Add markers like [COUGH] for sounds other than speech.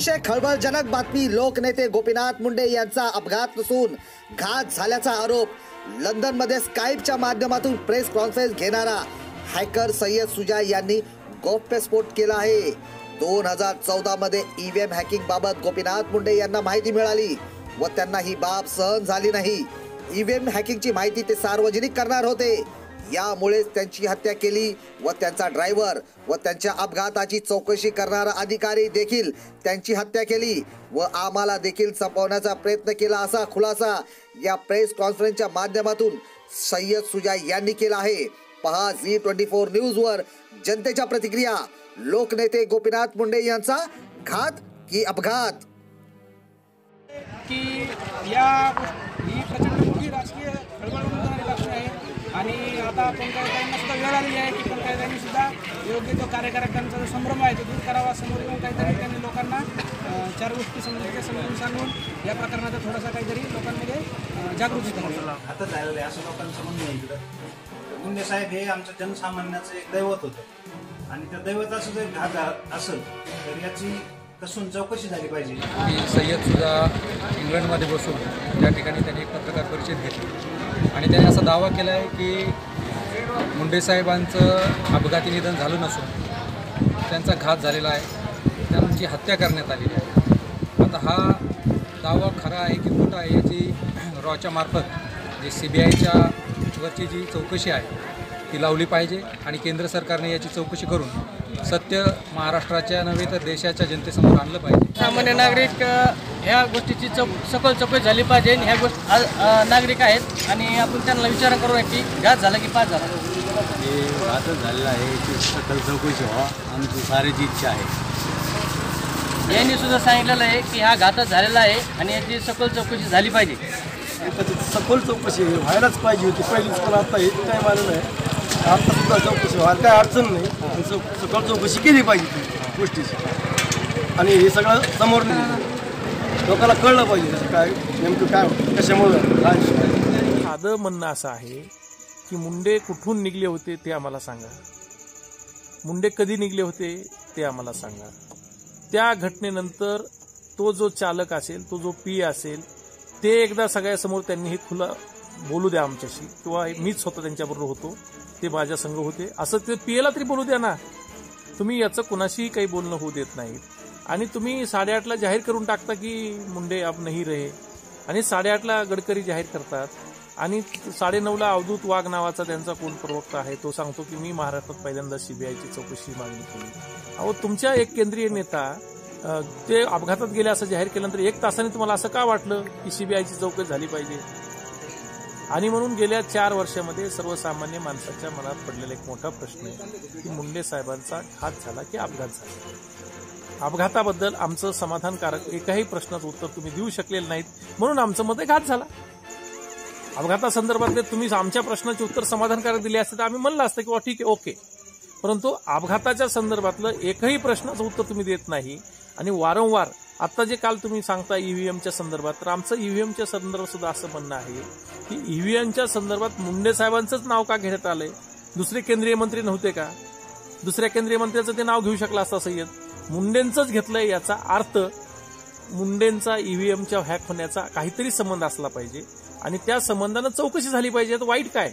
अतिशय खळबळजनक बातमी लोकनेते गोपीनाथ मुंडे यांचा अपघात नसून घात झाल्याचा आरोप लंडनमध्ये स्काईपच्या माध्यमातून प्रेस कॉन्फरन्स घेणारा हॅकर सय्यद सुजा यांनी गौप्यस्फोट केला आहे. दोन हजार चौदा मध्ये ईव्हीएम हॅकिंग बाबत गोपीनाथ मुंडे यांना माहिती मिळाली व त्यांना ही बाब सहन झाली नाही. ईव्हीएम हॅकिंगची माहिती ते सार्वजनिक करणार होते. यामुळेच त्यांची हत्या केली व त्यांचा ड्रायव्हर व त्यांच्या अपघाताची चौकशी करणारा अधिकारी देखील त्यांची हत्या केली व आम्हाला देखील संपवण्याचा प्रयत्न केला असा खुलासा या प्रेस कॉन्फरन्सच्या माध्यमातून सय्यद सुजा यांनी केला आहे. पहा झी ट्वेंटी फोर न्यूजवर जनतेच्या प्रतिक्रिया. लोकनेते गोपीनाथ मुंडे यांचा घात की अपघात? की या ही प्रचंड मोठी राजकीय खळबळ उमटवणारी बातमी आहे आणि आता पंकजाताईंना सुद्धा वेळ आलेली आहे की पंकजाताईंनी सुद्धा योग्य तो कार्यकर्त्यांचा जो संभ्रम आहे तो दूर करावा समोर येऊन काहीतरी त्यांनी लोकांना चार गोष्टी समजून समजून सांगून या प्रकरणाचा थोडासा काहीतरी लोकांमध्ये जागृती करावी आता झालेलं आहे असं लोकांचं म्हणणं आहे इकडं. मुंडे साहेब हे आमचं जनसामान्याचं एक दैवत होतं. आणि त्या दैवताचं जर घात असेल तर याची कसून चौकशी झाली पाहिजे. सय्यद सुद्धा इंग्लंडमध्ये बसून त्या ठिकाणी त्यांनी एक पत्रकार परिषद घेतली. आणि त्यांनी असा दावा केला आहे की मुंडेसाहेबांचं अपघाती निधन झालं नसून त्यांचा घात झालेला आहे. त्यांची हत्या करण्यात आलेली आहे. आता हा दावा खरा आहे की खोटा आहे याची [CLEARS THROAT] रॉच्या मार्फत जी सी बी आयच्या वरची जी चौकशी आहे ती लावली पाहिजे आणि केंद्र सरकारने याची चौकशी करून सत्य महाराष्ट्राच्या नव्हे तर देशाच्या जनतेसमोर आणलं पाहिजे. सामान्य नागरिक ह्या गोष्टीची चौ सखोल चौकशी झाली पाहिजे आणि ह्या गोष्ट नागरिक आहेत आणि आपण त्यांना विचार करू की घात झाला की पाच झाला. हे घातच झालेलं आहे याची सकल चौकशी व्हा आमची सारीची इच्छा आहे. यांनी सुद्धा सांगितलेलं आहे की हा घातच झालेला आहे आणि याची सखोल चौकशी झाली पाहिजे. सखोल चौकशी व्हायलाच पाहिजे होती पहिलीच पण आता हे काय आलेलं आहे. आता सुद्धा चौकशी व्हायला काय अडचण नाही. सकाळ चौ चौकशी केली पाहिजे ती गोष्टीची. आणि हे सगळं समोर लोकांना कळलं पाहिजे त्याचं काय नेमकं काय कशामुळं काय साधं म्हणणं असं आहे की मुंडे कुठून निघले होते ते आम्हाला सांगा. मुंडे कधी निघले होते ते आम्हाला सांगा. त्या घटनेनंतर तो जो चालक असेल तो जो पी असेल ते एकदा सगळ्यासमोर त्यांनी हे खुला बोलू द्या आमच्याशी. किंवा मीच स्वतः त्यांच्याबरोबर होतो. ते माझ्या संघ होते. असं ते पीएला तरी बोलू द्या ना. तुम्ही याचं कुणाशीही काही बोलणं होऊ देत नाहीत आणि तुम्ही साडेआठला जाहीर करून टाकता की मुंडे अब नाही रहे. आणि साडेआठला गडकरी जाहीर करतात. आणि साडेनऊला अवधूत वाघ नावाचा त्यांचा कोण प्रवक्ता आहे तो सांगतो की मी महाराष्ट्रात पहिल्यांदा सीबीआयची चौकशी मागणी केली. अहो तुमच्या एक केंद्रीय नेता ते अपघातात गेले असं जाहीर केल्यानंतर एक तासाने तुम्हाला असं का वाटलं की सीबीआयची चौकशी झाली पाहिजे? आणि म्हणून गेल्या चार वर्षामध्ये सर्वसामान्य माणसाच्या मनात पडलेला एक मोठा प्रश्न आहे की मुंडे साहेबांचा घात झाला की अपघात झाला? अपघाताबद्दल आमचं समाधानकारक एकाही प्रश्नाचं उत्तर तुम्ही देऊ शकलेलं नाहीत. म्हणून आमचं मत घात झाला. अपघातासंदर्भातले तुम्ही आमच्या प्रश्नाचे उत्तर समाधानकारक दिले असते तर आम्ही म्हणलं असतं की ठीक आहे ओके. परंतु अपघाताच्या संदर्भातलं एकही प्रश्नाचं उत्तर तुम्ही देत नाही आणि वारंवार आता जे काल तुम्ही सांगता ईव्हीएमच्या संदर्भात तर आमचं ईव्हीएमच्या संदर्भात सुद्धा असं म्हणणं आहे की ईव्हीएमच्या संदर्भात मुंडे साहेबांचंच नाव का घेण्यात आलंय? दुसरे केंद्रीय मंत्री नव्हते का? दुसऱ्या केंद्रीय मंत्र्याचं ते नाव घेऊ शकला असता सय्यद? मुंडेंचंच घेतलंय याचा अर्थ मुंडेंचा ईव्हीएमच्या हॅक होण्याचा काहीतरी संबंध असला पाहिजे. आणि त्या संबंधानं चौकशी झाली पाहिजे. तर वाईट काय?